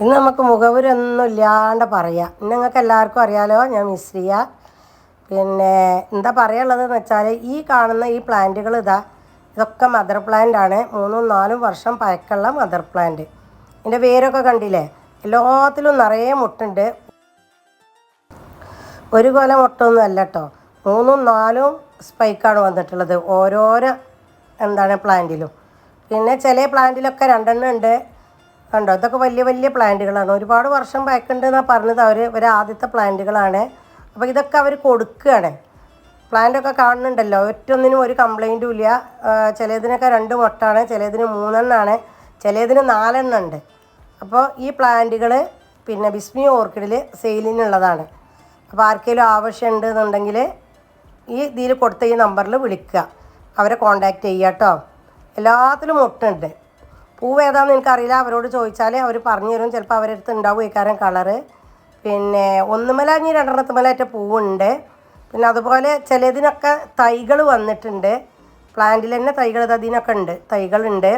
ഇന്ന് നമുക്ക് മുഖവരൊന്നും ഇല്ലാണ്ട് പറയാം. ഇന്ന് നിങ്ങൾക്ക് എല്ലാവർക്കും അറിയാലോ ഞാൻ മിസ്രിയ പിന്നെ എന്താ പറയാനുള്ളതെന്ന് വെച്ചാൽ ഈ കാണുന്ന ഈ പ്ലാന്റുകൾ ഇതാ ഇതൊക്കെ മദർ പ്ലാന്റ് ആണ്. മൂന്നും നാലും വർഷം പഴക്കമുള്ള മദർ പ്ലാന്റ് ഇതിന്റെ വേരൊക്കെ കണ്ടില്ലേ? എല്ലാത്തിലും നിറയെ മുട്ടുണ്ട്. ഒരു കൊല മുട്ടൊന്നും അല്ല കേട്ടോ മൂന്നും നാലും സ്പൈക്കാണ് വന്നിട്ടുള്ളത് ഓരോരോ എന്താണ് പ്ലാന്റിലും പിന്നെ ചില പ്ലാന്റിലൊക്കെ രണ്ടെണ്ണം ഉണ്ട്. കണ്ടോ? ഇതൊക്കെ വലിയ വലിയ പ്ലാന്റുകളാണ്. ഒരുപാട് വർഷം പഴക്കുണ്ട് എന്നാണ് പറഞ്ഞത് അവർ ഒരു ആദ്യത്തെ പ്ലാന്റുകളാണ്. അപ്പോൾ ഇതൊക്കെ അവർ കൊടുക്കുകയാണ്. പ്ലാന്റൊക്കെ കാണുന്നുണ്ടല്ലോ. ഒറ്റൊന്നിനും ഒരു കംപ്ലൈന്റും ഇല്ല. ചിലതിനൊക്കെ രണ്ട് മുട്ടാണ് ചിലതിന് മൂന്നെണ്ണമാണ് ചിലതിന് നാലെണ്ണം ഉണ്ട്. അപ്പോൾ ഈ പ്ലാന്റുകൾ പിന്നെ ബിസ്മി ഓർക്കിഡിൽ സെയിലിനുള്ളതാണ്. അപ്പോൾ ആർക്കെങ്കിലും ആവശ്യമുണ്ട് എന്നുണ്ടെങ്കിൽ ഈ ഇതിൽ കൊടുത്ത ഈ നമ്പറിൽ വിളിക്കുക. അവരെ കോണ്ടാക്റ്റ് ചെയ്യുക കേട്ടോ എല്ലാത്തിലും മുട്ടുണ്ട്. പൂവ് ഏതാണെന്ന് എനിക്കറിയില്ല. അവരോട് ചോദിച്ചാൽ അവർ പറഞ്ഞു തരും. ചിലപ്പോൾ അവരടുത്ത് ഉണ്ടാവും ഇക്കാരം കളറ് പിന്നെ ഒന്നുമല ഇനി രണ്ടെണ്ണത്തുമലായിട്ട് പൂവുണ്ട്. പിന്നെ അതുപോലെ ചിലതിനൊക്കെ തൈകൾ വന്നിട്ടുണ്ട്. പ്ലാന്റിൽ തന്നെ തൈകൾ അതിനൊക്കെ ഉണ്ട്. തൈകളുണ്ട്.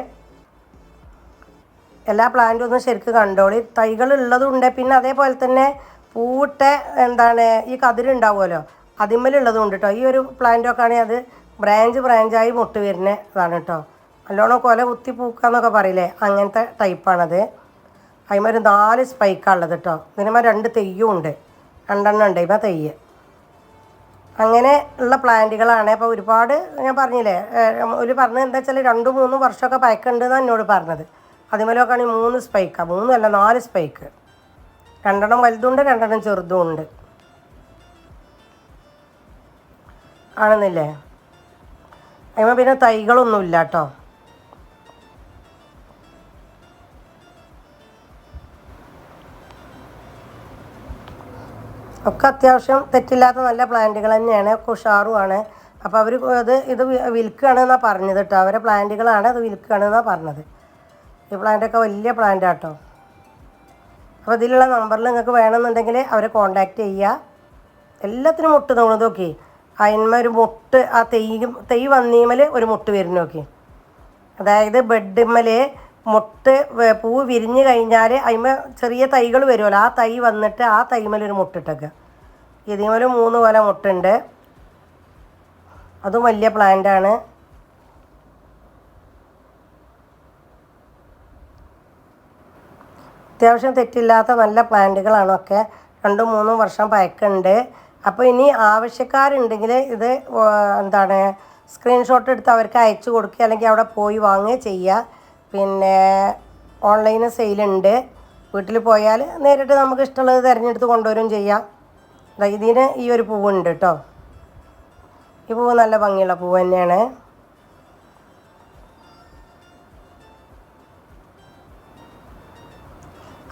എല്ലാ പ്ലാന്റും ഒന്ന് ശരിക്ക് കണ്ടോളി. തൈകൾ ഉള്ളതുണ്ട് പിന്നെ അതേപോലെ തന്നെ പൂവിട്ട എന്താണ് ഈ കതിരുണ്ടാവുമല്ലോ അതിന്മേലുള്ളതും ഉണ്ട് കേട്ടോ ഈ ഒരു പ്ലാന്റൊക്കെ ആണെങ്കിൽ അത് ബ്രാഞ്ച് ബ്രാഞ്ചായി മുട്ട് വരുന്ന കേട്ടോ നല്ലോണം കൊല കുത്തി പൂക്കുക എന്നൊക്കെ പറയില്ലേ? അങ്ങനത്തെ ടൈപ്പാണത് അതിന്മേൽ നാല് സ്പൈക്കാണുള്ളത് കേട്ടോ ഇതിനുമ്പോൾ രണ്ട് തെയ്യും ഉണ്ട്. രണ്ടെണ്ണം ഉണ്ട്. ഇപ്പം തെയ്യ്. അങ്ങനെ ഉള്ള പ്ലാന്റുകളാണ് അപ്പോൾ ഒരുപാട് ഞാൻ പറഞ്ഞില്ലേ ഒരു പറഞ്ഞത് എന്താ വെച്ചാൽ രണ്ടു മൂന്ന് വർഷമൊക്കെ പയക്കുണ്ടെന്നാണ് എന്നോട് പറഞ്ഞത്. അതിമേലൊക്കെ ആണെങ്കിൽ മൂന്ന് സ്പൈക്കാണ് മൂന്നല്ല നാല് സ്പൈക്ക് രണ്ടെണ്ണം വലുതുണ്ട് രണ്ടെണ്ണം ചെറുതും ഉണ്ട്. ആണെന്നില്ലേ? അതിന് പിന്നെ തൈകളൊന്നുമില്ല കേട്ടോ ഒക്കെ അത്യാവശ്യം തെറ്റില്ലാത്ത നല്ല പ്ലാന്റുകൾ തന്നെയാണ് ഒക്കെ ഉഷാറുമാണ് അപ്പോൾ അവർ ഇത് ഇത് വിൽക്കുകയാണെന്നാണ് പറഞ്ഞത് കേട്ടോ അവരെ പ്ലാന്റുകളാണ് അത് വിൽക്കുകയാണെന്നാണ് പറഞ്ഞത്. ഈ പ്ലാന്റൊക്കെ വലിയ പ്ലാന്റ് കേട്ടോ അപ്പോൾ ഇതിലുള്ള നമ്പറിൽ നിങ്ങൾക്ക് വേണമെന്നുണ്ടെങ്കിൽ അവരെ കോണ്ടാക്റ്റ് ചെയ്യുക. എല്ലാത്തിനും മുട്ട് തോന്നുന്നത് നോക്കി. അതിന്മ ഒരു മുട്ട് ആ തെയ്യും തെയ് വന്നീമൽ ഒരു മുട്ട് വരുന്നു നോക്കി. അതായത് ബെഡ്മൽ മുട്ട് പൂവ് വിരിഞ്ഞ് കഴിഞ്ഞാൽ അതിമ ചെറിയ തൈകൾ വരുമല്ലോ ആ തൈ വന്നിട്ട് ആ തൈമലൊരു മുട്ടിട്ടേക്കുക ഇതിമേൽ മൂന്ന് കൊല മുട്ടുണ്ട്. അതും വലിയ പ്ലാന്റാണ്. അത്യാവശ്യം തെറ്റില്ലാത്ത നല്ല പ്ലാന്റുകളാണ് ഒക്കെ. രണ്ടും മൂന്നും വർഷം പഴക്കുണ്ട് അപ്പോൾ ഇനി ആവശ്യക്കാരുണ്ടെങ്കിൽ ഇത് എന്താണ് സ്ക്രീൻഷോട്ട് എടുത്ത് അവർക്ക് അയച്ചു കൊടുക്കുക അല്ലെങ്കിൽ അവിടെ പോയി വാങ്ങുക ചെയ്യുക. പിന്നെ ഓൺലൈന് സെയിലുണ്ട് വീട്ടിൽ പോയാൽ നേരിട്ട് നമുക്ക് ഇഷ്ടമുള്ളത് തിരഞ്ഞെടുത്ത് കൊണ്ടുവരും ചെയ്യാം. ഇതിന് ഈ ഒരു പൂവുണ്ട് കേട്ടോ ഈ പൂവ് നല്ല ഭംഗിയുള്ള പൂവ് തന്നെയാണ്.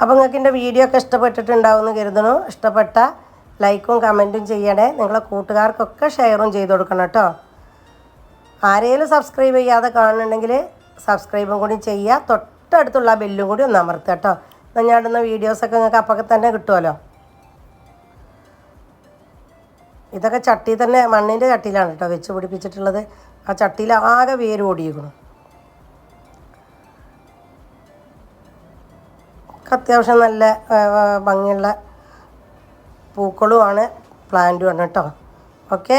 അപ്പോൾ നിങ്ങൾക്ക് എന്റെ വീഡിയോ ഒക്കെ ഇഷ്ടപ്പെട്ടിട്ടുണ്ടാവുമെന്ന് കരുതണു ഇഷ്ടപ്പെട്ട ലൈക്കും കമന്റും ചെയ്യണേ. നിങ്ങളെ കൂട്ടുകാർക്കൊക്കെ ഷെയറും ചെയ്ത് കൊടുക്കണം കേട്ടോ ആരെങ്കിലും സബ്സ്ക്രൈബ് ചെയ്യാതെ കാണുന്നുണ്ടെങ്കിൽ സബ്സ്ക്രൈബും കൂടി ചെയ്യുക. തൊട്ടടുത്തുള്ള ബെല്ലും കൂടി ഒന്ന് അമർത്തുക കേട്ടോ. എന്നാൽ ഞാൻ ഇടുന്ന വീഡിയോസൊക്കെ നിങ്ങൾക്ക് അപ്പൊക്കെ തന്നെ കിട്ടുമല്ലോ ഇതൊക്കെ ചട്ടി തന്നെ മണ്ണിന്റെ ചട്ടിയിലാണ് കേട്ടോ വെച്ച് പിടിപ്പിച്ചിട്ടുള്ളത്. ആ ചട്ടിയിൽ ആകെ വേര് ഓടിയിരിക്കണം അത്യാവശ്യം നല്ല ഭംഗിയുള്ള പൂക്കളുമാണ് പ്ലാന്റുമാണ് കേട്ടോ. Okay